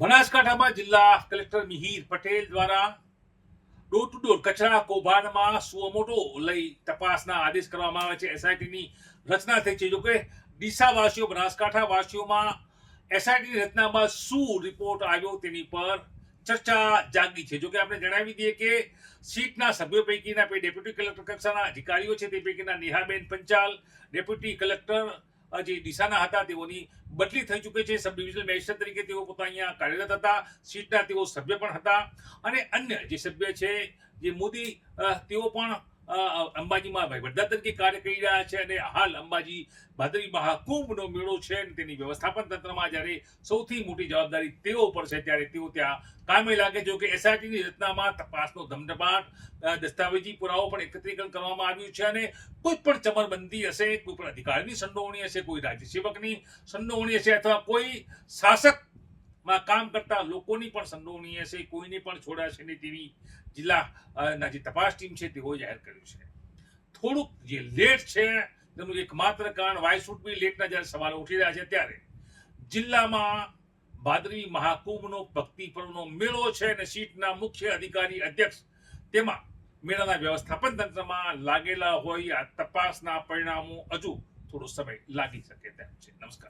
બનાસકાંઠામાં જિલ્લા કલેક્ટર મિહિર પટેલ દ્વારા ડોર ટુ ડોર કચરા કૌભાંડમાં સુઓમોટો લઈ તપાસના આદેશ કરવામાં આવે છે. એસઆઈટીની રચના થઈ છે. જોકે ડીસાવાસીઓ, બનાસકાંઠાવાસીઓમાં બનાસકાંઠા વાસીઓમાં એસઆઈટીની રચનામાં શું રિપોર્ટ આવ્યો તેની પર ચર્ચા જાગી છે. જોકે આપણે જણાવી દઈએ કે સીટના સભ્યો પૈકીના ડેપ્યુટી કલેક્ટર કક્ષાના અધિકારીઓ છે. તે પૈકીના નેહાબેન પંચાલ ડેપ્યુટી કલેક્ટર જે દિશાના હતા, તેઓની બદલી થઈ ચૂકી છે. સબ ડિવિઝનલ મેજિસ્ટ્રેટ તરીકે તેઓ પોતા અહીંયા કાર્યરત હતા. સીટના તેઓ સભ્ય પણ હતા. અને અન્ય જે સભ્ય છે, જે મોદી તેઓ પણ અંબાજીમાં વહીવટદાર તરીકે કાર્ય કરી રહ્યા છે અને હાલ અંબાજી ભાદરવી મહાકુંભનો મેળો છે અને તેની વ્યવસ્થાપન તંત્રમાં જ્યારે સૌથી મોટી જવાબદારી તેઓ પર છે ત્યારે તેઓ ત્યાં કામે લાગે. જો કે એસઆઈટીની રચનામાં તપાસનો ધમધમાટ દસ્તાવેજી પુરાવો પણ એકત્રીકરણ કરવામાં આવ્યું છે અને કોઈ પણ ચમરબંધી હશે, કોઈ પણ અધિકારીની સંડોવણી હશે, કોઈ રાજ્ય સેવકની સંડોવણી હશે અથવા કોઈ શાસકમાં કામ કરતા લોકોની પણ સંડોવણી હશે, કોઈની પણ છોડાશે નહીં તેવી જિલ્લાના જે તપાસ ટીમ છે તેઓ જાહેર કર્યું છે. થોડુંક જે લેટ છે, તેનું એકમાત્ર કારણ વાય શુડ બી લેટના જ્યારે સવાલો ઉઠી રહ્યા છે ત્યારે જિલ્લામાં ભાદરવી મહાકુંભનો ભક્તિ પર્વનો મેળો છે અને સીટના મુખ્ય અધિકારી અધ્યક્ષ તેમાં મેળાના વ્યવસ્થાપન તંત્રમાં લાગેલા હોય આ તપાસના પરિણામો હજુ થોડો સમય લાગી શકે તેમ છે. નમસ્કાર.